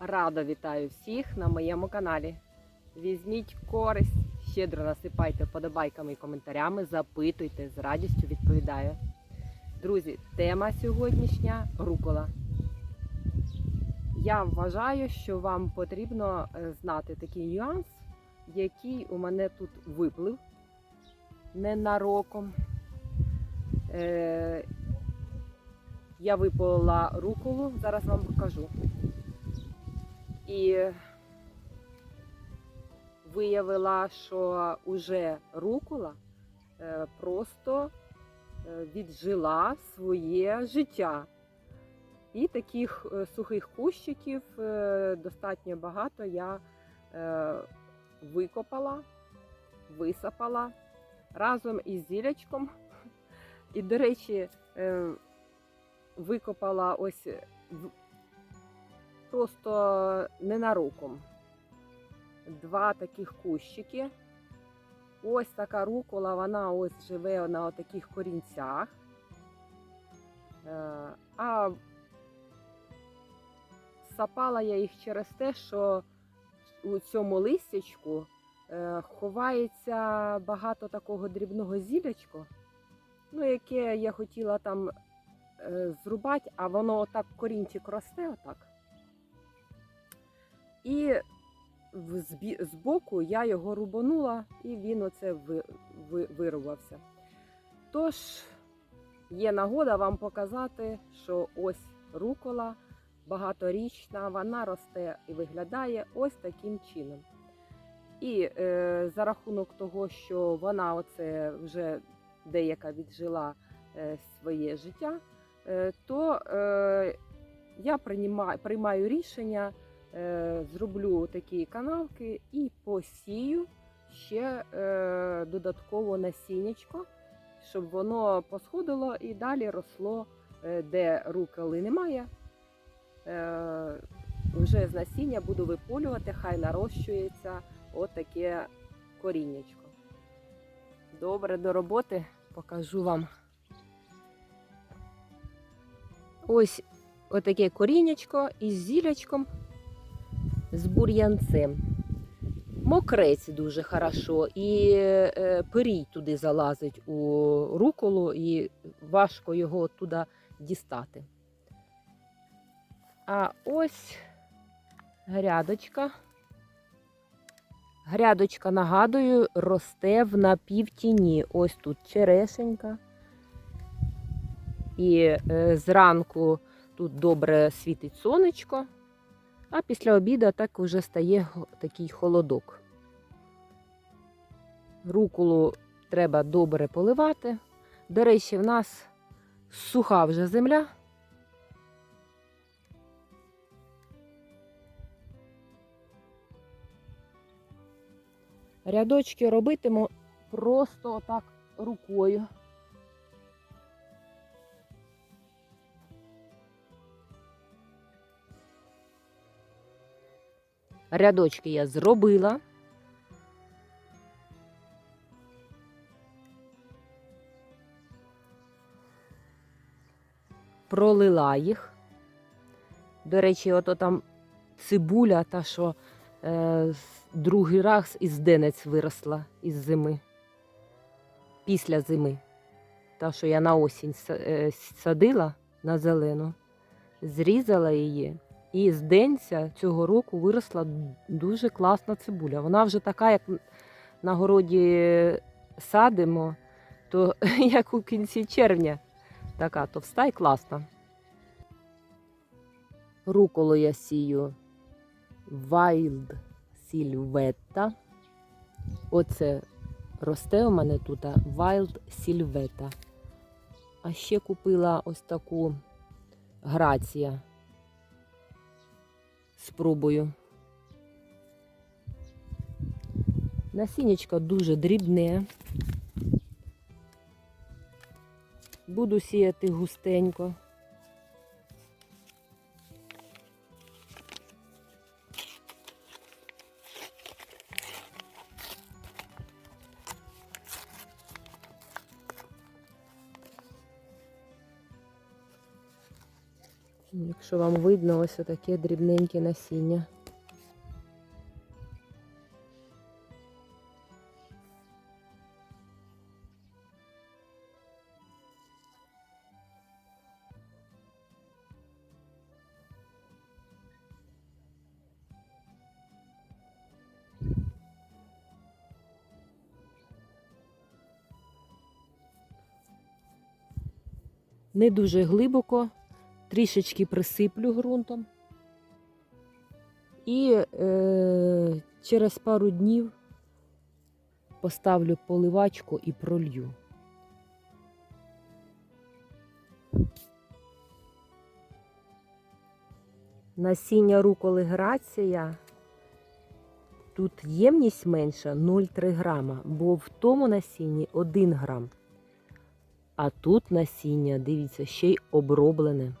Радо вітаю всіх на моєму каналі. Візьміть користь, щедро насипайте вподобайками і коментарями, запитуйте, з радістю відповідаю. Друзі, тема сьогоднішня рукола. Я вважаю, що вам потрібно е, знати такий нюанс, який у мене тут виплив ненароком. Е, я випалила руколу, зараз вам покажу. І виявила, що уже рукола е, просто е, віджила своє життя. І таких е, сухих кущиків достатньо багато я викопала, висапала разом із зілячком. І, до речі, викопала ось просто ненароком. Два таких кущики. Ось така рукола, вона ось живе на таких корінцях. Е, А сапала я їх через те, що у цьому листячку е, ховається багато такого дрібного зілячка, ну, яке я хотіла там е, зрубати, а воно отак корінчик росте отак. І в збі- збоку я його рубанула, і він оце ви, ви, вирвався. Тож є нагода вам показати, що ось рукола багаторічна, вона росте і виглядає ось таким чином. І е, за рахунок того, що вона оце вже деяка віджила е, своє життя, е, то е, я приймаю, приймаю рішення, зроблю такі канавки і посію ще е, додатково насіннячко, щоб воно посходило і далі росло, е, де руколи немає. Е, вже з насіння буду виполювати, хай нарощується отаке коріннячко. Добре, до роботи покажу вам. Ось отаке коріннячко із зілячком, з бур'янцем. Мокрець дуже хорошо, і е, пирій туди залазить у руколу, і важко його туди дістати. А ось грядочка. Грядочка, нагадую, росте в напівтіні. Ось тут черешенька. І е, зранку тут добре світить сонечко, а після обіду так вже стає такий холодок. Руколу треба добре поливати. До речі, в нас суха вже земля. Рядочки робитиму просто отак рукою. Рядочки я зробила. Пролила їх. До речі, ото там цибуля, та що е, другий раз із денець виросла із зими. Після зими. Та, що я на осінь е, садила на зелену, зрізала її. І з денця цього року виросла дуже класна цибуля. Вона вже така, як на городі садимо, то як у кінці червня. Така товста і класна. Руколу я сію Wild Silvetta. Оце росте у мене тут Wild Silvetta. А ще купила ось таку грація. Спробую. Насіннячко дуже дрібне. Буду сіяти густенько. Якщо вам видно, ось таке дрібненьке насіння. Не дуже глибоко, трішечки присиплю ґрунтом. І е, через пару днів поставлю поливачку і пролью. Насіння руколи грація. Тут ємність менша 0,3 грама, бо в тому насінні 1 грам. А тут насіння, дивіться, ще й оброблене.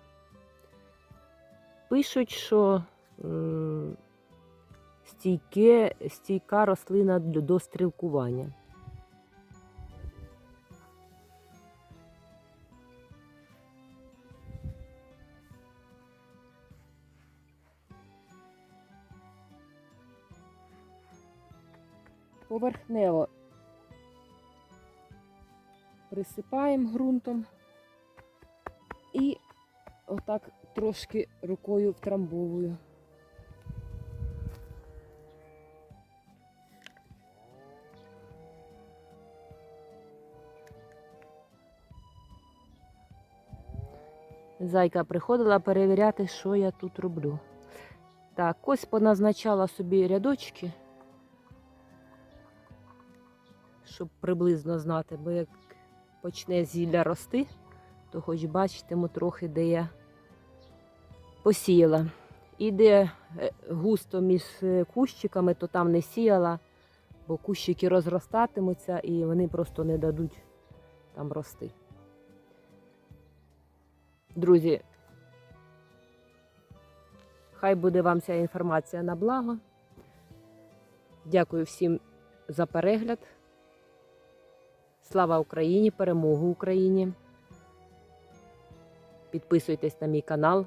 Пишуть, що стійке, стійка рослина до стрілкування. Поверхнево присипаємо ґрунтом отак трошки рукою втрамбовую. Зайка приходила перевіряти, що я тут роблю. Так, ось поназначала собі рядочки, щоб приблизно знати, бо як почне зілля рости, то хоч бачитиму трохи, де я посіяла. І де е, густо між е, кущиками, то там не сіяла, бо кущики розростатимуться і вони просто не дадуть там рости. Друзі, хай буде вам ця інформація на благо. Дякую всім за перегляд. Слава Україні! Перемогу Україні! Підписуйтесь на мій канал.